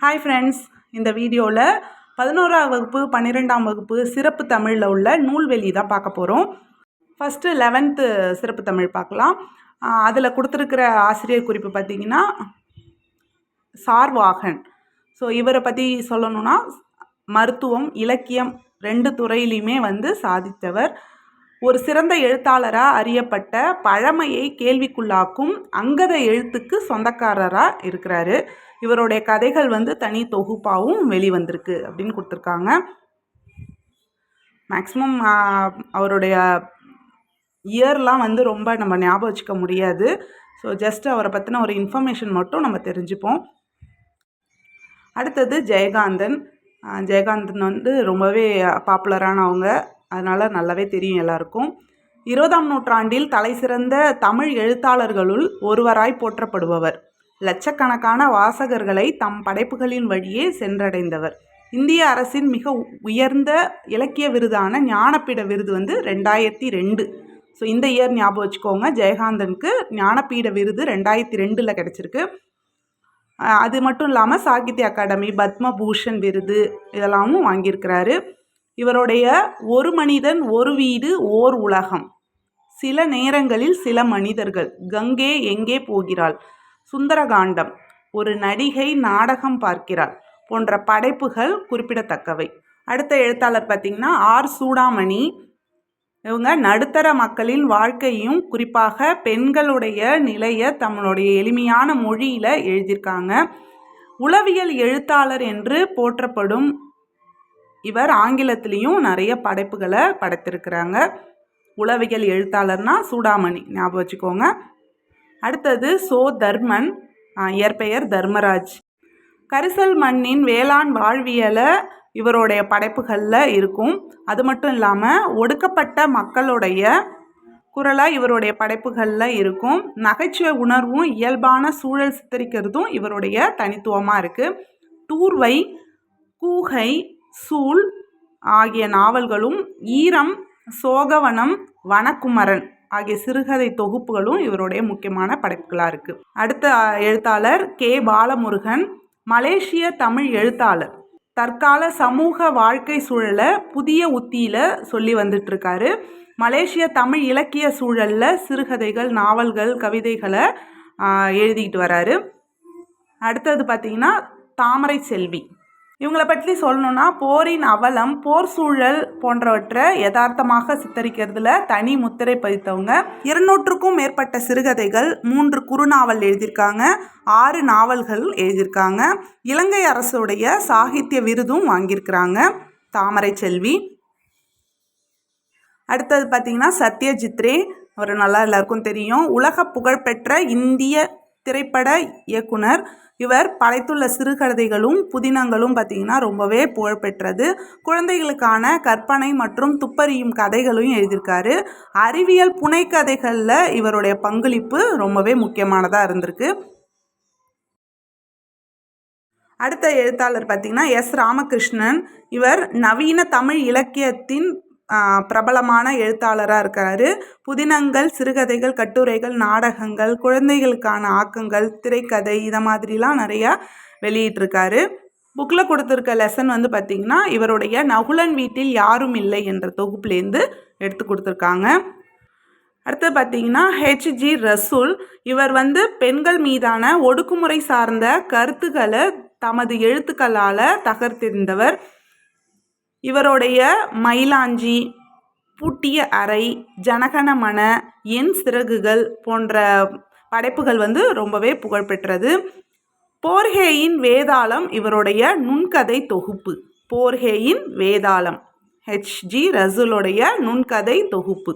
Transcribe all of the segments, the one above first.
Hi friends இந்த வீடியோவில் பதினோராம் வகுப்பு பன்னிரெண்டாம் வகுப்பு சிறப்பு தமிழில் உள்ள நூல்வெளி தான் பார்க்க போகிறோம் ஃபஸ்ட்டு லெவன்த்து சிறப்பு தமிழ் பார்க்கலாம். அதில் கொடுத்துருக்கிற ஆசிரியர் குறிப்பு பார்த்தீங்கன்னா சார்வாகன். ஸோ இவரை பற்றி சொல்லணும்னா மருத்துவம் இலக்கியம் ரெண்டு துறையிலையுமே வந்து சாதித்தவர். ஒரு சிறந்த எழுத்தாளராக அறியப்பட்ட பழமையை கேள்விக்குள்ளாக்கும் அங்கத எழுத்துக்கு சொந்தக்காரராக இருக்கிறாரு. இவருடைய கதைகள் வந்து தனி தொகுப்பாகவும் வெளிவந்திருக்கு அப்படின்னு கொடுத்துருக்காங்க. மேக்ஸிமம் அவருடைய இயர்லாம் வந்து ரொம்ப நம்ம ஞாபகம் வச்சுக்க முடியாது. ஸோ ஜஸ்ட் அவரை பற்றின ஒரு இன்ஃபர்மேஷன் மட்டும் நம்ம தெரிஞ்சுப்போம். அடுத்தது ஜெயகாந்தன். ஜெயகாந்தன் வந்து ரொம்பவே பாப்புலரானவங்க அதனால் நல்லாவே தெரியும் எல்லாருக்கும். இருபதாம் நூற்றாண்டில் தலைசிறந்த தமிழ் எழுத்தாளர்களுள் ஒருவராய் போற்றப்படுபவர். லட்சக்கணக்கான வாசகர்களை தம் படைப்புகளின் வழியே சென்றடைந்தவர். இந்திய அரசின் மிக உயர்ந்த இலக்கிய விருதான ஞானப்பீட விருது வந்து ரெண்டாயிரத்தி ரெண்டு. ஸோ இந்த இயர் ஞாபகம் வச்சுக்கோங்க. ஜெயகாந்தனுக்கு ஞானப்பீட விருது ரெண்டாயிரத்தி ரெண்டில் கிடச்சிருக்கு. அது மட்டும் இல்லாமல் சாகித்ய அகாடமி பத்மபூஷன் விருது இதெல்லாமும் வாங்கியிருக்கிறாரு. இவருடைய ஒரு மனிதன் ஒரு வீடு ஓர் உலகம். சில நேரங்களில் சில மனிதர்கள். கங்கே எங்கே போகிறாள்? சுந்தரகாண்டம். ஒரு நடிகை நாடகம் பார்க்கிறாள் போன்ற படைப்புகள் குறிப்பிடத்தக்கவை. அடுத்த எழுத்தாளர் பார்த்திங்கன்னா ஆர். சூடாமணி. இவங்க நடுத்தர மக்களின் வாழ்க்கையும் குறிப்பாக பெண்களுடைய நிலையை தம்முடைய எளிமையான மொழியில் எழுதியிருக்காங்க. உளவியல் எழுத்தாளர் என்று போற்றப்படும் இவர் ஆங்கிலத்திலையும் நிறைய படைப்புகளை படைத்திருக்கிறாங்க. உளவியல் எழுத்தாளர்னா சூடாமணி ஞாபகம் வச்சுக்கோங்க. அடுத்தது சோ தர்மன் இயற்பெயர் தர்மராஜ். கரிசல் மண்ணின் வேளாண் வாழ்வியலை இவருடைய படைப்புகளில் இருக்கும். அது மட்டும் இல்லாமல் ஒடுக்கப்பட்ட மக்களுடைய குரலாக இவருடைய படைப்புகளில் இருக்கும். நகைச்சுவை உணர்வும் இயல்பான சூழல் சித்தரிக்கிறதும் இவருடைய தனித்துவமாக இருக்குது டூர்வை கூகை சூள் ஆகிய நாவல்களும் ஈரம் சோகவனம் வனக்குமரன் ஆகிய சிறுகதை தொகுப்புகளும் இவருடைய முக்கியமான படைப்புகளாக இருக்குது அடுத்த எழுத்தாளர் கே. பாலமுருகன் மலேசிய தமிழ் எழுத்தாளர். தற்கால சமூக வாழ்க்கை சூழலை புதிய உத்தியில் சொல்லி வந்துட்டுருக்காரு மலேசிய தமிழ் இலக்கிய சூழலில் சிறுகதைகள் நாவல்கள் கவிதைகளை எழுதிக்கிட்டு வராரு. அடுத்தது பார்த்திங்கன்னா தாமரை செல்வி. இவங்களை பற்றி சொல்லணுன்னா போரின் அவலம் போர் சூழல் போன்றவற்றை யதார்த்தமாக சித்தரிக்கிறதுல தனி முத்திரை பதித்தவங்க. இருநூற்றுக்கும் மேற்பட்ட சிறுகதைகள் மூன்று குறுநாவல் எழுதியிருக்காங்க ஆறு நாவல்கள் எழுதியிருக்காங்க. இலங்கை அரசுடைய சாகித்ய விருதும் வாங்கியிருக்கிறாங்க. தாமரை செல்வி. அடுத்தது பார்த்திங்கன்னா சத்யஜித்ரே. அவர் நல்லா எல்லாருக்கும் தெரியும். உலக புகழ்பெற்ற இந்திய திரைப்பட இயக்குனர். இவர் படைத்துள்ள சிறுகதைகளும் புதினங்களும் பார்த்திங்கன்னா ரொம்பவே புகழ்பெற்றது குழந்தைகளுக்கான கற்பனை மற்றும் துப்பறியும் கதைகளையும் எழுதியிருக்காரு. அறிவியல் புனைக்கதைகளில் இவருடைய பங்களிப்பு ரொம்பவே முக்கியமானதாக இருந்திருக்கு. அடுத்த எழுத்தாளர் பார்த்திங்கன்னா எஸ் ராமகிருஷ்ணன். இவர் நவீன தமிழ் இலக்கியத்தின் பிரபலமான எழுத்தாளராக இருக்கிறாரு புதினங்கள் சிறுகதைகள் கட்டுரைகள் நாடகங்கள் குழந்தைகளுக்கான ஆக்கங்கள் திரைக்கதை இதை மாதிரிலாம் நிறையா வெளியிட்டிருக்காரு. புக்கில் கொடுத்துருக்க லெசன் வந்து பார்த்திங்கன்னா இவருடைய நகுலன் வீட்டில் யாரும் இல்லை என்ற தொகுப்புலேருந்து எடுத்து கொடுத்துருக்காங்க. அடுத்து பார்த்தீங்கன்னா ஹெச்ஜி ரசூல். இவர் வந்து பெண்கள் மீதான ஒடுக்குமுறை சார்ந்த கருத்துக்களை தமது எழுத்துக்களால் தகர்த்திருந்தவர் இவருடைய மயிலாஞ்சி பூட்டிய அறை ஜனகணமன என் சிறகுகள் போன்ற படைப்புகள் வந்து ரொம்பவே புகழ்பெற்றது. போர்ஹேயின் வேதாளம் இவருடைய நுண்கதை தொகுப்பு. போர்ஹேயின் வேதாளம். ஹெச்ஜி ரசூலுடைய நுண்கதை தொகுப்பு.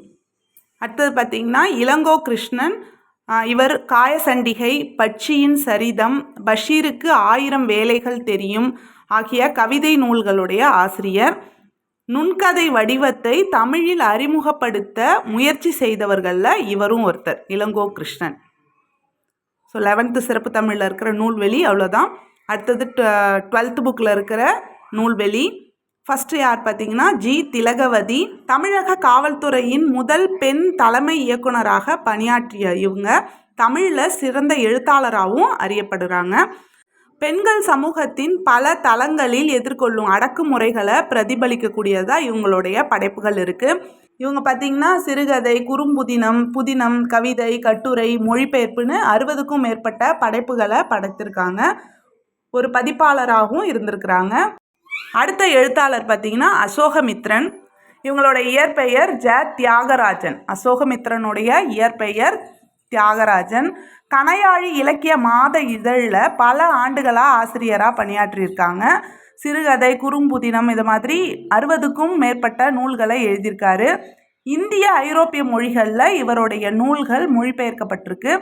அடுத்தது பார்த்திங்கன்னா இளங்கோ கிருஷ்ணன் இவர் காயசண்டிகை பட்சியின் சரிதம் பஷீருக்கு ஆயிரம் வேலைகள் தெரியும் ஆகிய கவிதை நூல்களுடைய ஆசிரியர். நுண்கதை வடிவத்தை தமிழில் அறிமுகப்படுத்த முயற்சி செய்தவர்களில் இவரும் ஒருத்தர் இளங்கோ கிருஷ்ணன். ஸோ லெவன்த்து சிறப்பு தமிழில் இருக்கிற நூல்வெளி அவ்வளோதான். அடுத்தது டுவெல்த்து புக்கில் இருக்கிற நூல்வெளி. ஃபஸ்ட்டு யார் பார்த்தீங்கன்னா ஜி. திலகவதி தமிழக காவல்துறையின் முதல் பெண் தலைமை இயக்குனராக பணியாற்றிய இவங்க. தமிழில் சிறந்த எழுத்தாளராகவும் அறியப்படுறாங்க. பெண்கள் சமூகத்தின் பல தளங்களில் எதிர்கொள்ளும் அடக்குமுறைகளை பிரதிபலிக்கக்கூடியதாக இவங்களுடைய படைப்புகள் இருக்குது இவங்க பார்த்திங்கன்னா சிறுகதை குறும்புதினம் புதினம் கவிதை கட்டுரை மொழிபெயர்ப்புன்னு அறுபதுக்கும் மேற்பட்ட படைப்புகளை படைத்திருக்காங்க. ஒரு பதிப்பாளராகவும் இருந்திருக்கிறாங்க. அடுத்த எழுத்தாளர் பார்த்திங்கன்னா அசோகமித்ரன். இவங்களோட இயற்பெயர் ஜ. தியாகராஜன். அசோகமித்ரனுடைய இயற்பெயர் தியாகராஜன். கணையாழி இலக்கிய மாத இதழில் பல ஆண்டுகளாக ஆசிரியராக பணியாற்றியிருக்காங்க. சிறுகதை குறும்புதினம் இது மாதிரி அறுபதுக்கும் மேற்பட்ட நூல்களை எழுதியிருக்காரு. இந்திய ஐரோப்பிய மொழிகளில் இவருடைய நூல்கள் மொழிபெயர்க்கப்பட்டிருக்கு.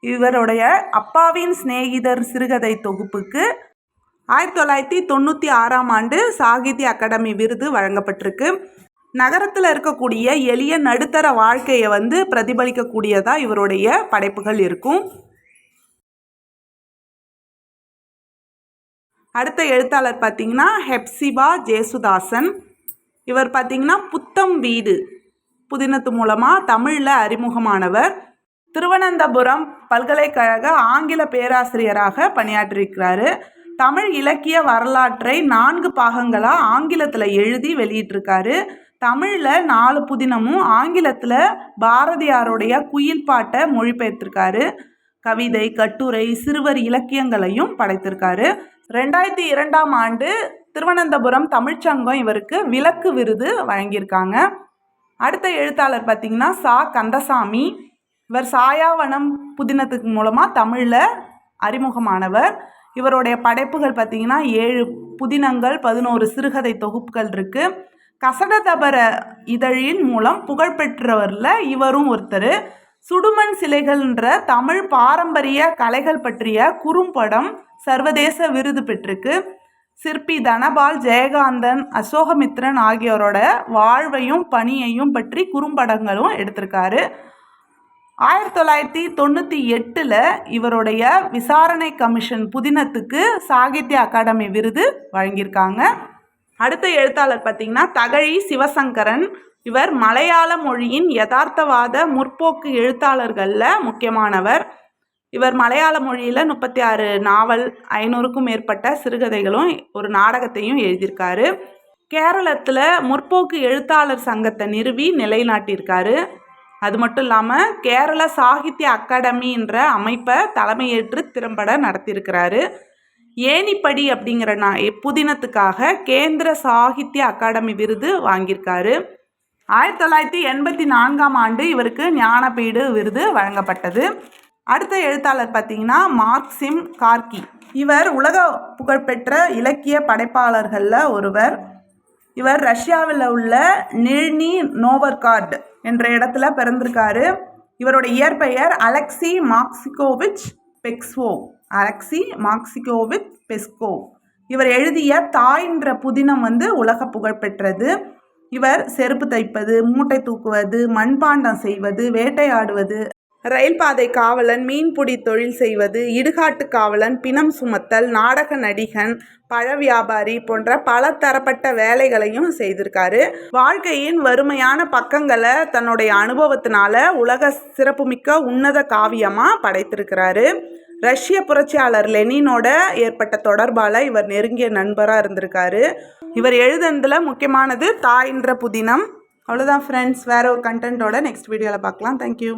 இவருடைய அப்பாவின் சிநேகிதர் சிறுகதை தொகுப்புக்கு ஆயிரத்தி தொள்ளாயிரத்தி தொண்ணூற்றி ஆறாம் ஆண்டு சாகித்ய அகாடமி விருது வழங்கப்பட்டிருக்கு. நகரத்தில் இருக்கக்கூடிய எளிய நடுத்தர வாழ்க்கையை வந்து பிரதிபலிக்கக்கூடியதாக இவருடைய படைப்புகள் இருக்கும். அடுத்த எழுத்தாளர் பார்த்திங்கன்னா ஹெப்சிபா ஜேசுதாசன். இவர் பார்த்திங்கன்னா புத்தம் வீடு புதினத்து மூலமாக தமிழில் அறிமுகமானவர். திருவனந்தபுரம் பல்கலைக்கழக ஆங்கில பேராசிரியராக பணியாற்றிருக்கிறாரு தமிழ் இலக்கிய வரலாற்றை நான்கு பாகங்களாக ஆங்கிலத்தில் எழுதி வெளியிட்டிருக்காரு. தமிழில் நாலு புதினமும் ஆங்கிலத்தில் பாரதியாருடைய குயில் பாட்டை மொழிபெயர்த்திருக்காரு. கவிதை கட்டுரை சிறுவர் இலக்கியங்களையும் படைத்திருக்காரு. ரெண்டாயிரத்தி இரண்டாம் ஆண்டு திருவனந்தபுரம் தமிழ்ச்சங்கம் இவருக்கு விளக்கு விருது வழங்கியிருக்காங்க. அடுத்த எழுத்தாளர் பார்த்திங்கன்னா சா. கந்தசாமி. இவர் சாயாவனம் புதினத்துக்கு மூலமாக தமிழில் அறிமுகமானவர். இவருடைய படைப்புகள் பார்த்திங்கன்னா ஏழு புதினங்கள் பதினோரு சிறுகதை தொகுப்புகள் இருக்குது கசடதபர இதழின் மூலம் புகழ்பெற்றவரில் இவரும் ஒருத்தர். சுடுமண் சிலைகள்ன்ற தமிழ் பாரம்பரிய கலைகள் பற்றிய குறும்படம் சர்வதேச விருது பெற்றிருக்கு. சிற்பி தனபால் ஜெயகாந்தன் அசோகமித்ரன் ஆகியோரோட வாழ்வையும் பணியையும் பற்றி குறும்படங்களும் எடுத்திருக்காரு. ஆயிரத்தி தொள்ளாயிரத்தி தொண்ணூற்றி எட்டில் இவருடைய விசாரணை கமிஷன் புதினத்துக்கு சாகித்ய அகாடமி விருது வழங்கியிருக்காங்க. அடுத்த எழுத்தாளர் பார்த்திங்கன்னா தகழி சிவசங்கரன். இவர் மலையாள மொழியின் யதார்த்தவாத முற்போக்கு எழுத்தாளர்களில் முக்கியமானவர். இவர் மலையாள மொழியில் முப்பத்தி ஆறு நாவல் ஐநூறுக்கும் மேற்பட்ட சிறுகதைகளும் ஒரு நாடகத்தையும் எழுதியிருக்காரு. கேரளத்தில் முற்போக்கு எழுத்தாளர் சங்கத்தை நிறுவி நிலைநாட்டியிருக்காரு. அது மட்டும் இல்லாமல் கேரள சாகித்ய அகாடமின்ற அமைப்பை தலைமையேற்று திறம்பட நடத்தியிருக்கிறாரு. ஏனிப்படி அப்படிங்கிற நான் புதினத்துக்காக கேந்திர சாகித்ய அகாடமி விருது வாங்கியிருக்காரு. ஆயிரத்தி தொள்ளாயிரத்தி எண்பத்தி நான்காம் ஆண்டு இவருக்கு ஞானபீடு விருது வழங்கப்பட்டது. அடுத்த எழுத்தாளர் பார்த்தீங்கன்னா மார்க்சிம் கார்கி. இவர் உலக புகழ்பெற்ற இலக்கிய படைப்பாளர்களில் ஒருவர். இவர் ரஷ்யாவில் உள்ள நிழ்னி நோவர்கார்ட் என்ற இடத்துல பிறந்திருக்காரு. இவரோட இயற்பெயர் அலெக்சி மாக்சிகோவிச் பெக்ஸ்வோ. அலெக்சி மாக்சிகோவிச் பெஸ்கோ இவர் எழுதிய தாய்ன்ற புதினம் வந்து உலக புகழ்பெற்றது இவர் செருப்பு தைப்பது மூட்டை தூக்குவது மண்பாண்டம் செய்வது வேட்டையாடுவது ரயில் பாதை காவலன் மீன்பிடி தொழில் செய்வது இடுகாட்டு காவலன் பிணம் சுமத்தல் நாடக நடிகன் பழ வியாபாரி போன்ற பல தரப்பட்ட வேலைகளையும் செய்திருக்காரு. வாழ்க்கையின் வறுமையான பக்கங்களை தன்னுடைய அனுபவத்தினால உலக சிறப்புமிக்க உன்னத காவியமாக படைத்திருக்கிறாரு. ரஷ்ய புரட்சியாளர் லெனினோட ஏற்பட்ட தொடர்பால் இவர் நெருங்கிய நண்பராக இருந்திருக்காரு. இவர் எழுதுனதில் முக்கியமானது தாயின்ற புதினம். அவ்வளோதான் ஃப்ரெண்ட்ஸ் வேற ஒரு கண்டென்ட்டோட நெக்ஸ்ட் வீடியோவில் பார்க்கலாம். தேங்க்யூ